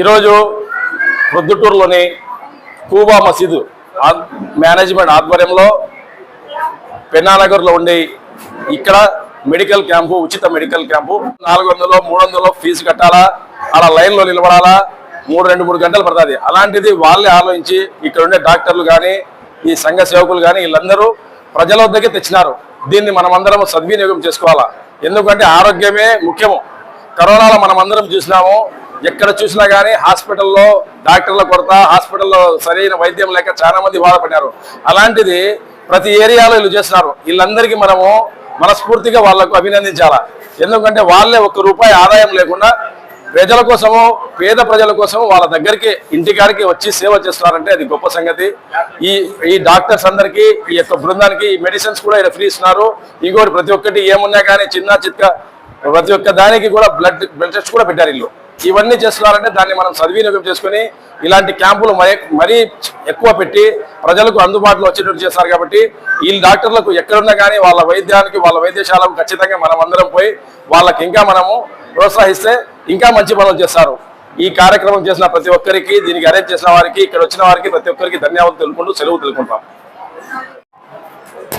ఈరోజు ప్రొద్దుటూరులోని కూబా మసీదు మేనేజ్మెంట్ ఆధ్వర్యంలో పెన్నానగర్లో ఉండి ఇక్కడ మెడికల్ క్యాంపు ఉచిత మెడికల్ క్యాంపు. నాలుగు వందలు మూడు వందలు ఫీజు కట్టాలా? అలా లైన్లో నిలబడాలా? మూడు రెండు మూడు గంటలు పడుతుంది. అలాంటిది వాళ్ళే ఆలోచించి ఇక్కడ ఉండే డాక్టర్లు కానీ ఈ సంఘ సేవకులు కానీ వీళ్ళందరూ ప్రజల వద్దకే తెచ్చినారు. దీన్ని మనమందరం సద్వినియోగం చేసుకోవాలా? ఎందుకంటే ఆరోగ్యమే ముఖ్యము. కరోనాలో మనం అందరం చూసినాము. ఎక్కడ చూసినా కానీ హాస్పిటల్లో డాక్టర్ల కొరత హాస్పిటల్లో సరైన వైద్యం లేక చాలా మంది బాధపడ్డారు. అలాంటిది ప్రతి ఏరియాలో వీళ్ళు చేస్తున్నారు. వీళ్ళందరికీ మనము మనస్ఫూర్తిగా వాళ్ళకు అభినందించాలా. ఎందుకంటే వాళ్ళే ఒక్క రూపాయి ఆదాయం లేకుండా ప్రజల కోసము పేద ప్రజల కోసము వాళ్ళ దగ్గరికి ఇంటికాడికి వచ్చి సేవ చేస్తున్నారంటే అది గొప్ప సంగతి. ఈ ఈ డాక్టర్స్ అందరికీ ఈ యొక్క బృందానికి ఈ మెడిసిన్స్ కూడా ఇలా ఫ్రీ ఇస్తున్నారు. ఇంకోటి ప్రతి ఒక్కటి ఏమున్నా కానీ చిన్న చిత్క ప్రతి ఒక్క దానికి కూడా బ్లడ్ బ్లడ్ టెస్ట్ కూడా పెట్టారు ఇల్లు ఇవన్నీ చేస్తున్నారంటే దాన్ని మనం సద్వినియోగం చేసుకుని ఇలాంటి క్యాంపులు మరీ మరీ ఎక్కువ పెట్టి ప్రజలకు అందుబాటులో వచ్చేటట్టు చేస్తారు కాబట్టి ఈ డాక్టర్లకు ఎక్కడున్నా కానీ వాళ్ళ వైద్యానికి వాళ్ళ వైద్యశాలకు ఖచ్చితంగా మనం అందరం పోయి వాళ్ళకి ఇంకా మనము ప్రోత్సహిస్తే ఇంకా మంచి పనులు చేస్తారు. ఈ కార్యక్రమం చేసిన ప్రతి ఒక్కరికి దీనికి అరేంజ్ చేసిన వారికి ఇక్కడ వచ్చిన వారికి ప్రతి ఒక్కరికి ధన్యవాదాలు తెలుపుకుంటూ సెలవు తెలుపుకుంటాం.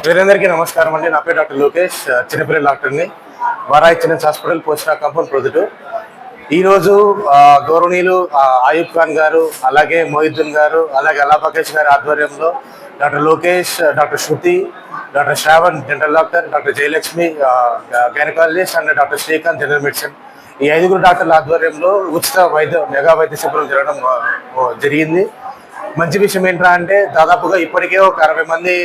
వీరందరికీ నమస్కారం అండి. నా పేరు డాక్టర్ లోకేష్ చిన్నపిల్లల డాక్టర్ని. వారాయి చిన్న హాస్పిటల్ నా కంపౌండ్ ప్రొద్దుటూ ఈరోజు గౌరవనీయులు ఆయుబ్ ఆయూబ్ ఖాన్ గారు అలాగే మొహిద్దీన్ గారు అలాగే అలాపకేష్ గారి ఆధ్వర్యంలో doctor Lokesh doctor Shruti doctor Shravan general doctor doctor Jayalakshmi gynaecologist and doctor Srikanth general medicine. ఈ ఐదుగురు డాక్టర్ల ఆధ్వర్యంలో ఉచిత వైద్య మెగా వైద్య శిబిరం జరగడం జరిగింది. మంచి విషయం ఏంట్రా అంటే దాదాపుగా ఇప్పటికే ఒక అరవై మంది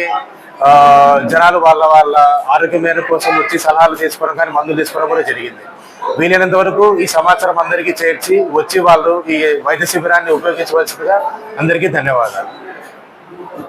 జనాలు వాళ్ళ వాళ్ళ ఆరోగ్యమైన కోసం వచ్చి సలహాలు తీసుకోవడం కానీ మందులు తీసుకోవడం కూడా జరిగింది. వీలైనంత వరకు ఈ సమాచారం అందరికీ చేర్చి వచ్చి వాళ్ళు ఈ వైద్య శిబిరాన్ని ఉపయోగించవలసిందిగా అందరికీ ధన్యవాదాలు.